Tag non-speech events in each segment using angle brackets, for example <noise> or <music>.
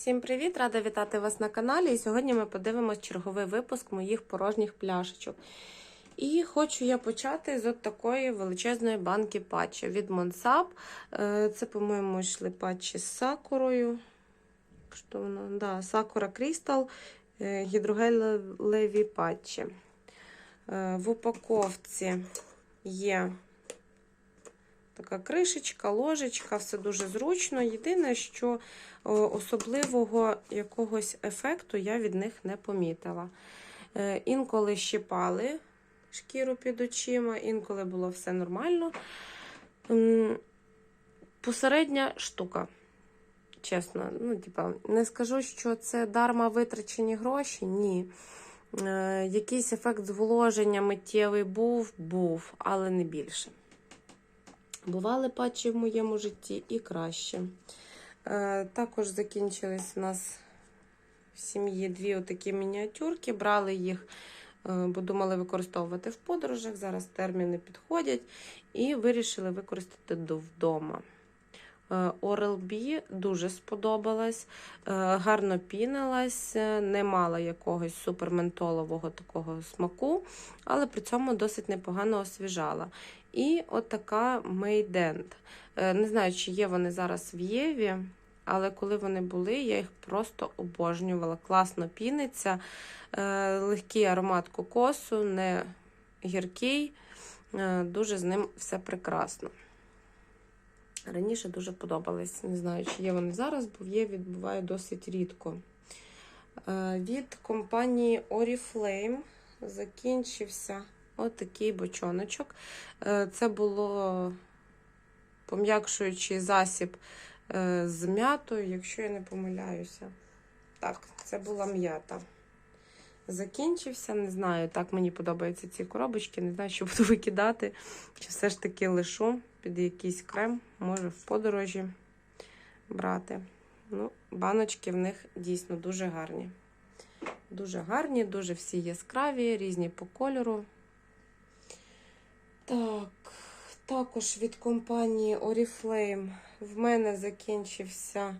Всім привіт! Рада вітати вас на каналі. І сьогодні ми подивимось черговий випуск моїх порожніх пляшечок. І хочу я почати з от такої величезної банки патчі від Монсап. Це, по-моєму, йшли патчі з сакурою. Да, Сакура Крістал, гідрогелеві патчі. Е, В упаковці є така кришечка, ложечка, все дуже зручно. Єдине, що особливого якогось ефекту я від них не помітила. Е, Інколи щипали шкіру під очима, інколи було все нормально. Посередня штука. Чесно, ну, типа, не скажу, що це дарма витрачені гроші. Ні. Е, якийсь ефект зволоження миттєвий був, був, але не більше. Бували патчі в моєму житті і краще. Е, також закінчились у нас в сім'ї дві отакі мініатюрки. Брали їх, е, бо думали використовувати в подорожах. Зараз терміни підходять, і вирішили використати до вдома. Е, Oral-B дуже сподобалась, е, гарно пінилась, е, не мала якогось суперментолового такого смаку, але при цьому досить непогано освіжала. І отака Мейдент. Не знаю, чи є вони зараз в Єві, але коли вони були, я їх просто обожнювала. Класно піниться, е, легкий аромат кокосу, не гіркий, е, дуже з ним все прекрасно. Раніше дуже подобались. Не знаю, чи є вони зараз, бо в Єві буває досить рідко. Е, Від компанії Oriflame закінчився отакий бочоночок. Е, Це було пом'якшуючий засіб е, з м'ятою, якщо я не помиляюся. Так, це була м'ята. Закінчився, не знаю, так мені подобаються ці коробочки, не знаю, що буду викидати, чи все ж таки лишу під якийсь крем, може в подорожі брати. Ну, Баночки в них дійсно дуже гарні. Дуже гарні, дуже всі яскраві, різні по кольору. Так, також від компанії Oriflame в мене закінчився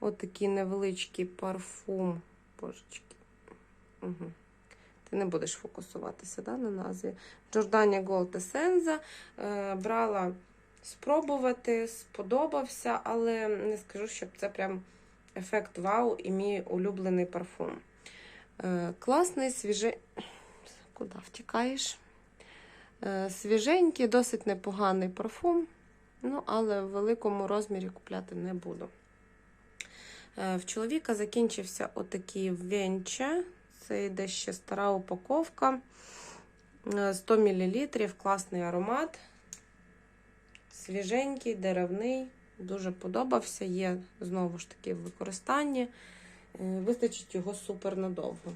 отакий невеличкий парфум. Божечки. Угу. Ти не будеш фокусуватися да, на назві. Giordania Gold Essenza. Е, брала спробувати, сподобався, але не скажу, щоб це прям ефект вау і мій улюблений парфум. Е, класний, свіжий. Куди втікаєш? Е, свіженький, досить непоганий парфум, ну, але в великому розмірі купляти не буду. Е, в чоловіка закінчився отакий венча. Це йде ще стара упаковка. 100 мл, класний аромат. Свіженький, деревний, дуже подобався. Є знову ж таки в використанні. Е, Вистачить його супер надовго.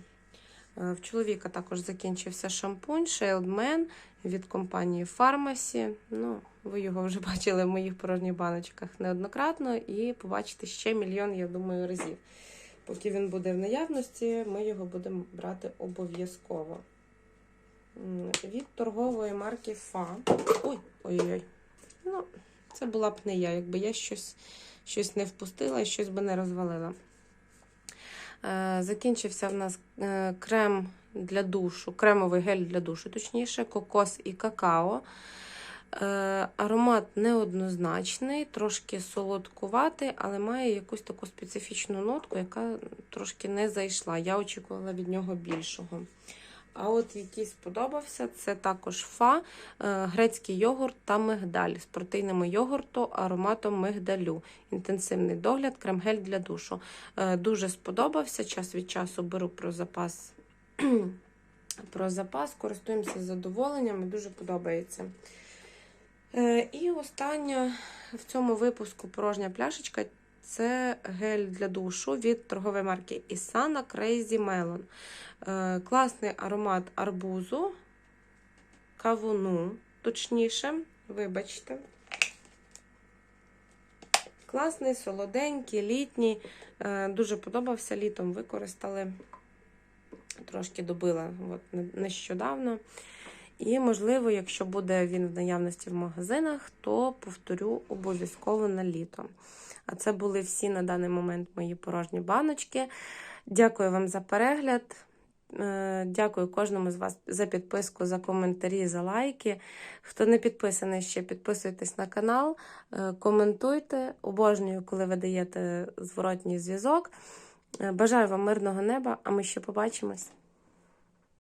В чоловіка також закінчився шампунь Shield від компанії Pharmacy. Ну, ви його вже <laughs> бачили в моїх порожніх баночках неоднократно і побачите ще мільйон, я думаю, разів. Поки він буде в наявності, ми його будемо брати обов'язково. Від торгової марки Фа. Ой, ой-ой. Ну, це була б не я, якби я щось, щось не впустила і щось би не розвалила. Закінчився в нас е, крем для душу, кремовий гель для душу, точніше, кокос і какао. Е, аромат неоднозначний, трошки солодкуватий, але має якусь таку специфічну нотку, яка трошки не зайшла. Я очікувала від нього більшого. А от який сподобався, це також фа, е, грецький йогурт та мигдаль з протеїнами йогурту, ароматом мигдалю. Інтенсивний догляд, крем-гель для душу. Е, дуже сподобався. Час від часу беру про запас, <clears throat> про запас, користуємося задоволенням дуже подобається. Е, І остання в цьому випуску порожня пляшечка це гель для душу від торгової марки Isana Crazy Melon. Е, Класний аромат арбузу, кавуну, точніше, вибачте. Класний, солоденький, літній. Е, Дуже подобався літом. Використали, трошки добила от, нещодавно. І, можливо, якщо буде він в наявності в магазинах, то повторю обов'язково на літо. А це були всі на даний момент мої порожні баночки. Дякую вам за перегляд. Е, Дякую кожному з вас за підписку, за коментарі, за лайки. Хто не підписаний ще, підписуйтесь на канал, е, коментуйте. Обожнюю, коли ви даєте зворотній зв'язок. Е, Бажаю вам мирного неба, а ми ще побачимось.